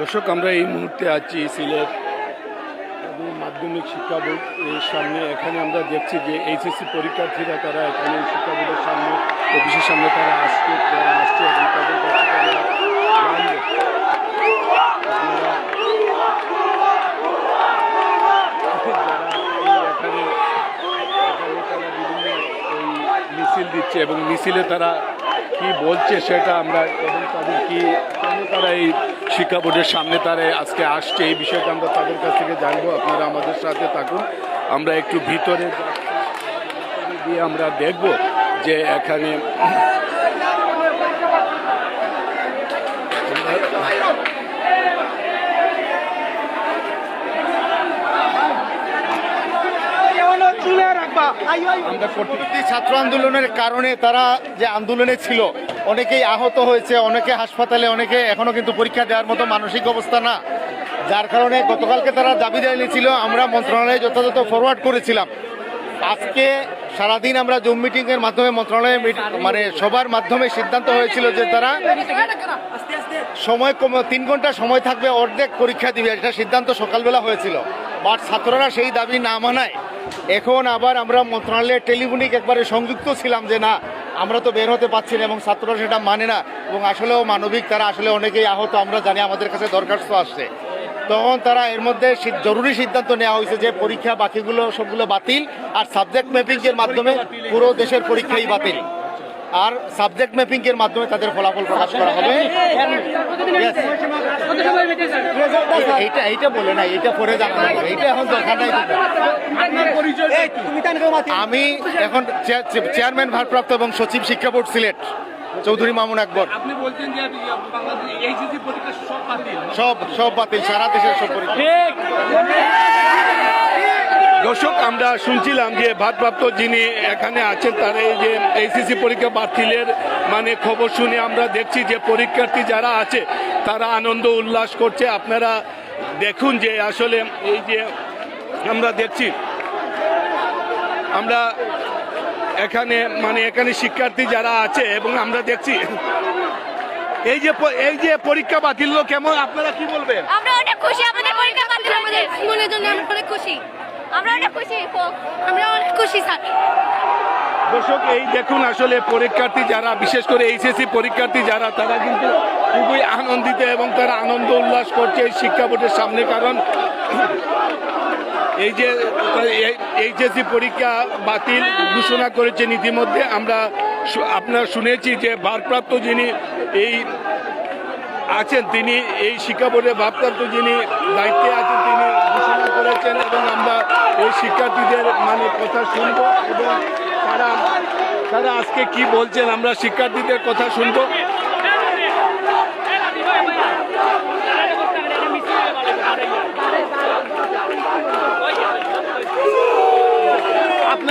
দর্শক, আমরা এই মুহূর্তে আছি সিলেট মাধ্যমিক শিক্ষা বোর্ড এর সামনে। এখানে আমরা দেখছি যে এইচএসসি পরীক্ষার্থীরা তারা এখানে শিক্ষা বোর্ডের সামনে, অফিসের সামনে তারা আসছে তারা আসছে এবং তাদের কাছে মিছিল দিচ্ছে এবং মিছিলে তারা কি বলছে সেটা আমরা এবং তাদের কি তারা এই শিক্ষা বোর্ডের সামনে তারা আজকে আসছে এই বিষয়টা আমরা তাদের কাছ থেকে জানব আপনারা আমাদের সাথে থাকুন আমরা একটু ভিতরে। দিয়ে আমরা দেখব যে এখানে আমরা ছাত্র আন্দোলনের কারণে তারা যে আন্দোলনে ছিল অনেকেই আহত হয়েছে, অনেকে হাসপাতালে, অনেকে এখনও কিন্তু পরীক্ষা দেওয়ার মতো মানসিক অবস্থা না। যার কারণে গতকালকে তারা দাবি জানিয়েছিল, আমরা মন্ত্রণালয়ে যথাযথ ফরওয়ার্ড করেছিলাম। আজকে সারাদিন আমরা জুম মিটিংয়ের মাধ্যমে মন্ত্রণালয়ে মানে সবার মাধ্যমে সিদ্ধান্ত হয়েছিল যে তারা সময় কম, তিন ঘণ্টা সময় থাকবে, অর্ধেক পরীক্ষা দিবে, এটা সিদ্ধান্ত সকালবেলা হয়েছিল। বাট ছাত্ররা সেই দাবি না মানায়। এখন আবার আমরা মন্ত্রণালয়ের টেলিফোনিক একবারে সংযুক্ত ছিলাম যে না আমরা তো বের হতে পারছি না এবং ছাত্ররা সেটা মানে না এবং আসলেও মানবিক তারা আসলে অনেকেই আহত আমরা জানি আমাদের কাছে দরখাস্ত আসছে তখন তারা এর মধ্যে জরুরি সিদ্ধান্ত নেওয়া হয়েছে যে পরীক্ষা বাকিগুলো সবগুলো বাতিল আর সাবজেক্ট ম্যাপিং এর মাধ্যমে পুরো দেশের পরীক্ষাই বাতিল আর সাবজেক্ট ম্যাপিং এর মাধ্যমে তাদের ফলাফল প্রকাশ করা হবে এইটা এইটা বলে না এইটা পরে জানানো এইটা এখন দরকার নাই আমি এখন চেয়ারম্যান ভারপ্রাপ্ত এবং সচিব শিক্ষা বোর্ড সিলেট চৌধুরী মামুন আকবর। আপনি বলছেন যে এইচএসসি পরীক্ষা সব বাতিল। সব সব বাতিল সারা দেশের সব পরীক্ষা। দর্শক আমরা শুনছিলাম যে ভারপ্রাপ্ত যিনি এখানে আছেন তারা এই যে এইচএসসি পরীক্ষা বাতিলের মানে খবর শুনে আমরা দেখছি যে পরীক্ষার্থী যারা আছে তারা আনন্দ উল্লাস করছে। আপনারা দেখুন যে আসলে এই যে আমরা দেখছি আমরা এখানে মানে এখানে শিক্ষার্থী যারা আছে এবং আমরা দেখছি এই যে এই যে পরীক্ষা বাতিল কেমন? আপনারা কি বলবেন? আমরা অনেক খুশি আমাদের পরীক্ষা বাতিল আমাদের মনের জন্য আমরা অনেক খুশি। আমরা অনেক খুশি আমরা অনেক খুশি স্যার। দর্শক এই দেখুন আসলে পরীক্ষার্থী যারা বিশেষ করে এইচএসসি পরীক্ষার্থী যারা তারা কিন্তু খুবই আনন্দিত এবং তারা আনন্দ উল্লাস করছে এই শিক্ষা বোর্ডের সামনে, কারণ এই যে এইচএসসি পরীক্ষা বাতিল ঘোষণা করেছেন ইতিমধ্যে, আমরা আপনারা শুনেছি যে ভারপ্রাপ্ত যিনি এই আছেন, তিনি এই শিক্ষা বোর্ডের ভারপ্রাপ্ত যিনি দায়িত্বে আছেন, তিনি ঘোষণা করেছেন এবং আমরা এই শিক্ষার্থীদের মানে কথা শুনব এবং তারা তারা আজকে কি বলছেন, আমরা শিক্ষার্থীদের কথা শুনব।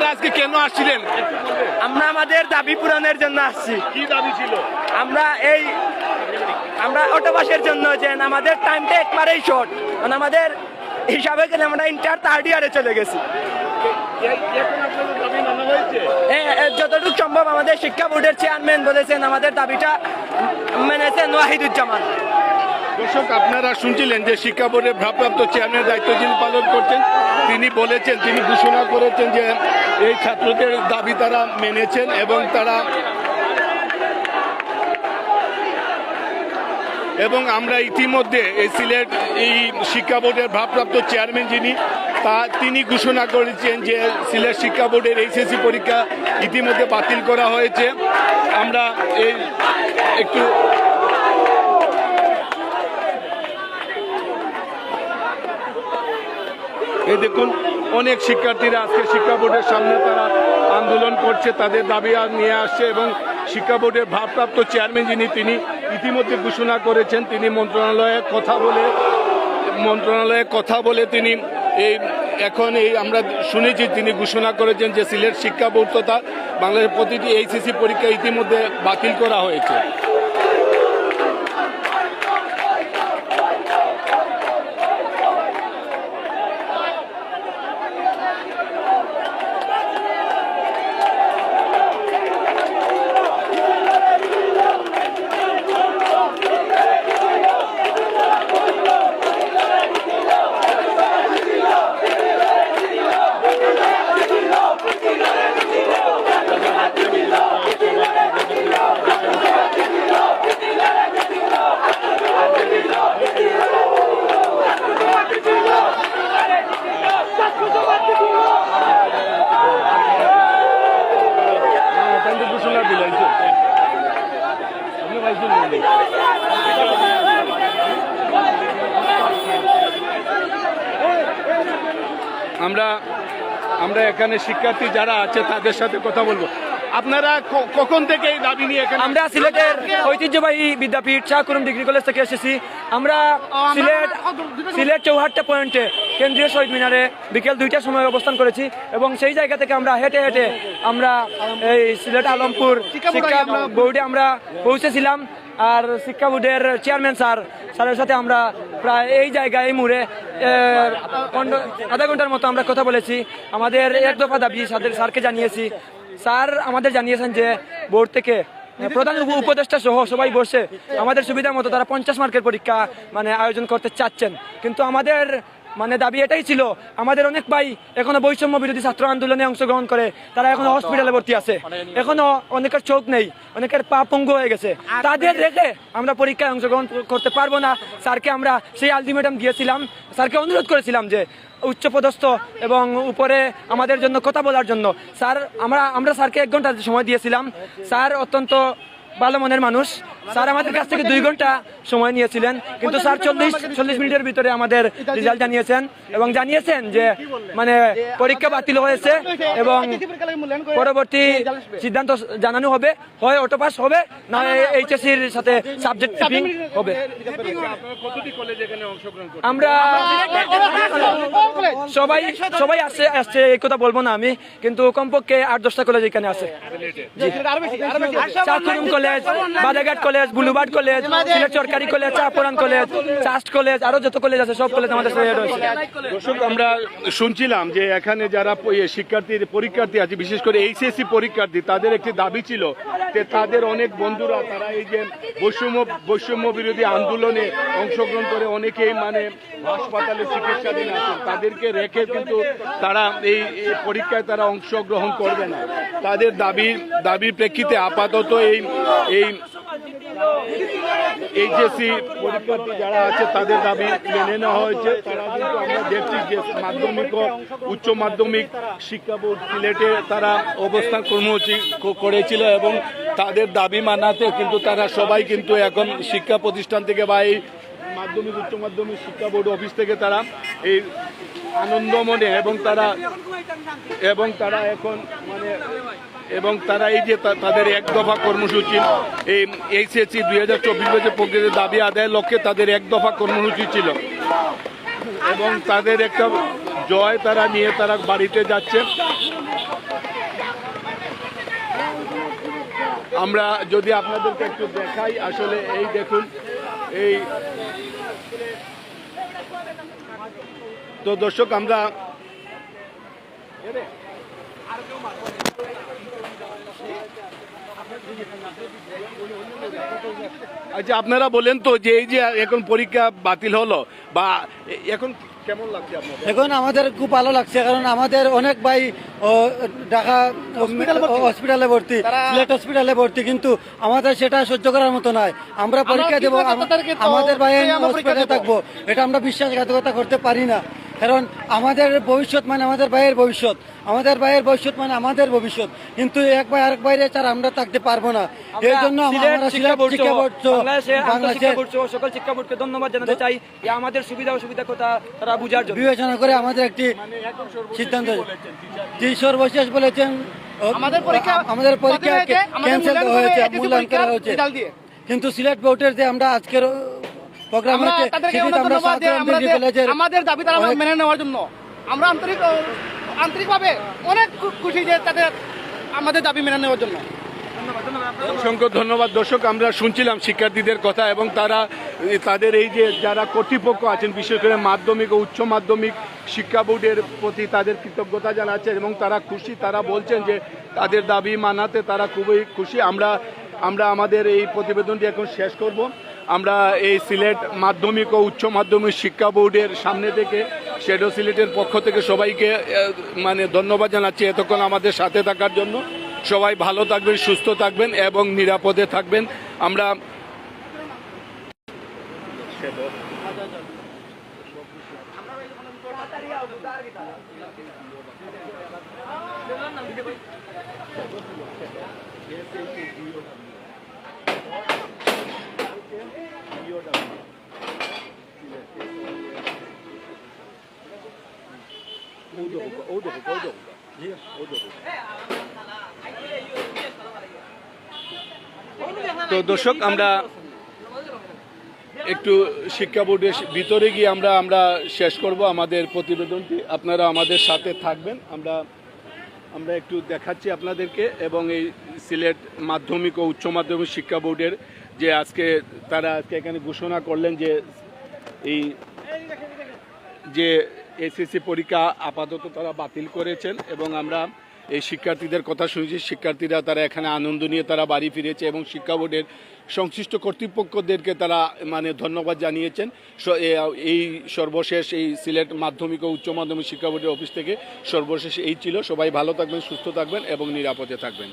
আপনারা আজকে কেন আসছিলেন? আমরা আমাদের দাবি পূরণের জন্য আসছি। কি দাবি ছিল? আমরা এই আমরা অটোবাসের জন্য যে আমাদের টাইমটা একবারেই শর্ট মানে আমাদের হিসাবে গেলে আমরা ইন্টার থার্ড ইয়ারে চলে গেছি। যতটুকু সম্ভব আমাদের শিক্ষা বোর্ডের চেয়ারম্যান বলেছেন আমাদের দাবিটা মেনেছেন ওয়াহিদুজ্জামান। দর্শক, আপনারা শুনছিলেন যে শিক্ষা বোর্ডের ভারপ্রাপ্ত চেয়ারম্যানের দায়িত্ব যিনি পালন করছেন, তিনি বলেছেন, তিনি ঘোষণা করেছেন যে এই ছাত্রদের দাবি তারা মেনেছেন এবং তারা এবং আমরা ইতিমধ্যে এই সিলেট, এই শিক্ষা বোর্ডের ভারপ্রাপ্ত চেয়ারম্যান যিনি, তা তিনি ঘোষণা করেছেন যে সিলেট শিক্ষা বোর্ডের এইচএসসি পরীক্ষা ইতিমধ্যে বাতিল করা হয়েছে। আমরা এই একটু এই দেখুন, অনেক শিক্ষার্থীরা আজকে শিক্ষা বোর্ডের সামনে তারা আন্দোলন করছে, তাদের দাবি আর নিয়ে আসছে এবং শিক্ষা বোর্ডের ভারপ্রাপ্ত চেয়ারম্যান যিনি, তিনি ইতিমধ্যে ঘোষণা করেছেন, তিনি মন্ত্রণালয়ে কথা বলে, মন্ত্রণালয়ে কথা বলে তিনি এই এখন এই আমরা শুনেছি, তিনি ঘোষণা করেছেন যে সিলেট শিক্ষা বোর্ড তথা বাংলাদেশের প্রতিটি এইচএসসি পরীক্ষা ইতিমধ্যে বাতিল করা হয়েছে। আমরা এখানে শিক্ষার্থী যারা আছে তাদের সাথে কথা বলব। আপনারা কখন থেকে এই দাবি নিয়ে এখানে আমরা সিলেটের ঐতিহ্যবাহী বিদ্যাপীঠ শাহকুরুম ডিগ্রি কলেজ থেকে এসেছি। আমরা সিলেট সিলেট চৌহাট্টা পয়েন্টে কেন্দ্রীয় শহীদ মিনারে বিকেল দুইটার সময় অবস্থান করেছি এবং সেই জায়গা থেকে আমরা হেঁটে হেঁটে আমরা এই সিলেট আলমপুর শিক্ষা বোর্ডে আমরা পৌঁছেছিলাম। আর শিক্ষা বোর্ডের চেয়ারম্যান স্যার স্যারের সাথে আমরা প্রায় এই জায়গায় এই মুড়ে আধা ঘণ্টার মতো আমরা কথা বলেছি। আমাদের এক দফা দাবি স্যারকে জানিয়েছি। স্যার আমাদের জানিয়েছেন যে, বোর্ড থেকে প্রধান উপ- উপদেষ্টা সহ সবাই বসে আমাদের সুবিধা মতো তারা পঞ্চাশ মার্কের পরীক্ষা মানে আয়োজন করতে চাচ্ছেন। কিন্তু আমাদের মানে দাবি এটাই ছিল। আমাদের অনেক ভাই এখনও বৈষম্য বিরোধী ছাত্র আন্দোলনে অংশগ্রহণ করে। তারা এখনও হসপিটালে ভর্তি আছে। এখনও অনেকের চোখ নেই। অনেকের পা পঙ্গু হয়ে গেছে। তাদের রেখে আমরা পরীক্ষায় অংশগ্রহণ করতে পারব না। স্যারকে আমরা সেই আলটিমেটাম দিয়েছিলাম। স্যারকে অনুরোধ করেছিলাম যে উচ্চপদস্থ এবং উপরে আমাদের জন্য কথা বলার জন্য। স্যার আমরা আমরা স্যারকে এক ঘণ্টা সময় দিয়েছিলাম। স্যার অত্যন্ত ভালো মনের মানুষ। স্যার আমাদের কাছ থেকে দুই ঘণ্টা সময় নিয়েছিলেন। কিন্তু স্যার চল্লিশ চল্লিশ মিনিটের ভিতরে আমাদের রেজাল্ট জানিয়েছেন এবং জানিয়েছেন যে মানে পরীক্ষা বাতিল হয়েছে এবং পরবর্তী সিদ্ধান্ত জানানো হবে হয় অটো পাস হবে না এইচএসসির সাথে সাবজেক্ট টিপিং হবে। আমরা সবাই সবাই আসছে আসছে এই কথা বলব না আমি কিন্তু কমপক্ষে আট দশটা কলেজ এখানে আছে। চাকুরুম কলেজ বাদাঘাট কলেজ বুলুবার্ড কলেজ সরকারি কলেজ চাপরান কলেজ চাস্ট কলেজ, আরও যত কলেজ আছে, সব কলেজ আমাদের রয়েছে দর্শক, আমরা শুনছিলাম যে এখানে যারা ইয়ে শিক্ষার্থীর পরীক্ষার্থী আছে, বিশেষ করে এইচএসসি পরীক্ষার্থী, তাদের একটি দাবি ছিল যে তাদের অনেক বন্ধুরা, তারা এই যে বৈষম্য বৈষম্য বিরোধী আন্দোলনে অংশগ্রহণ করে অনেকেই মানে হাসপাতালে চিকিৎসাধীন আছেন। তাদেরকে রেখে কিন্তু তারা এই পরীক্ষায় তারা অংশগ্রহণ করবে না। তাদের দাবি, দাবির প্রেক্ষিতে আপাতত এই এই এইচএসসি পরীক্ষার্থী যারা আছে, তাদের দাবি মেনে নেওয়া হয়েছে। তারা কিন্তু আমরা দেখছি যে মাধ্যমিক ও উচ্চ মাধ্যমিক শিক্ষা বোর্ড সিলেটে তারা অবস্থান কর্মসূচি করেছিল এবং তাদের দাবি মানাতে কিন্তু তারা সবাই কিন্তু এখন শিক্ষা প্রতিষ্ঠান থেকে বা এই মাধ্যমিক, উচ্চ মাধ্যমিক শিক্ষা বোর্ড অফিস থেকে তারা এই আনন্দমনে এবং তারা এবং তারা এখন মানে এবং তারা এই যে তাদের এক দফা কর্মসূচি, এই এইচএসসি দুই হাজার চব্বিশ বছর প্রকৃতির দাবি আদায়ের লক্ষ্যে তাদের এক দফা কর্মসূচি ছিল। এবং তাদের একটা জয় তারা নিয়ে তারা বাড়িতে যাচ্ছে। আমরা যদি আপনাদেরকে একটু দেখাই, আসলে এই দেখুন, এই তো দর্শক, আমরা আচ্ছা আপনারা বলেন তো যে এই যে এখন পরীক্ষা বাতিল হলো বা এখন কেমন লাগছে আপনার এখন আমাদের খুব ভালো লাগছে কারণ আমাদের অনেক ভাই ঢাকা হসপিটালে ভর্তি? সিলেট হসপিটালে ভর্তি কিন্তু আমাদের সেটা সহ্য করার মতো নয়। আমরা পরীক্ষা দেবো আমাদের ভাই হসপিটালে থাকব এটা আমরা বিশ্বাসঘাতকতা করতে পারি না। কারণ আমাদের ভবিষ্যৎ মানে আমাদের ভাইয়ের ভবিষ্যৎ। আমাদের ভাইয়ের ভবিষ্যৎ মানে আমাদের ভবিষ্যৎ। কিন্তু এক ভাই আরেক বাইরে ছাড়া আমরা থাকতে পারব না। এই জন্য সকল শিক্ষা বোর্ডকে ধন্যবাদ জানাতে চাই। যে আমাদের সুবিধা অসুবিধা কথা তারা বুঝার জন্য। বিবেচনা করে আমাদের একটি সিদ্ধান্ত জি সর্বশেষ বলেছেন। আমাদের পরীক্ষা আমাদের পরীক্ষা ক্যান্সেল হয়েছে মূল্যায়ন করা হয়েছে। কিন্তু সিলেট বোর্ডের যে আমরা আজকের প্রোগ্রাম আমাদের দাবি তারা মেনে নেওয়ার জন্য। আমরা আন্তরিক আন্তরিকভাবে অনেক খুশি যে তাদের আমাদের দাবি মেনে নেওয়ার জন্য। অসংখ্য ধন্যবাদ। দর্শক, আমরা শুনছিলাম শিক্ষার্থীদের কথা এবং তারা তাদের এই যে যারা কর্তৃপক্ষ আছেন, বিশেষ করে মাধ্যমিক ও উচ্চ মাধ্যমিক শিক্ষা বোর্ডের প্রতি তাদের কৃতজ্ঞতা জানাচ্ছেন এবং তারা খুশি, তারা বলছেন যে তাদের দাবি মানাতে তারা খুবই খুশি। আমরা আমরা আমাদের এই প্রতিবেদনটি এখন শেষ করব। আমরা এই সিলেট মাধ্যমিক ও উচ্চ মাধ্যমিক শিক্ষা বোর্ডের সামনে থেকে শ্যাডো সিলেটের পক্ষ থেকে সবাইকে মানে ধন্যবাদ জানাচ্ছি এতক্ষণ আমাদের সাথে থাকার জন্য। সবাই ভালো থাকবেন, সুস্থ থাকবেন এবং নিরাপদে থাকবেন। আমরা তো দর্শক আমরা একটু শিক্ষা বোর্ডের ভিতরে গিয়ে আমরা আমরা শেষ করব আমাদের প্রতিবেদনটি। আপনারা আমাদের সাথে থাকবেন। আমরা আমরা একটু দেখাচ্ছি আপনাদেরকে এবং এই সিলেট মাধ্যমিক ও উচ্চ মাধ্যমিক শিক্ষা বোর্ডের যে আজকে তারা আজকে এখানে ঘোষণা করলেন যে এই যে এসএসসি পরীক্ষা আপাতত তারা বাতিল করেছেন এবং আমরা এই শিক্ষার্থীদের কথা শুনেছি। শিক্ষার্থীরা তারা এখানে আনন্দ নিয়ে তারা বাড়ি ফিরেছে এবং শিক্ষা বোর্ডের সংশ্লিষ্ট কর্তৃপক্ষদেরকে তারা মানে ধন্যবাদ জানিয়েছেন। এই সর্বশেষ এই সিলেট মাধ্যমিক ও উচ্চ মাধ্যমিক শিক্ষা বোর্ডের অফিস থেকে সর্বশেষ এই ছিল। সবাই ভালো থাকবেন, সুস্থ থাকবেন এবং নিরাপদে থাকবেন।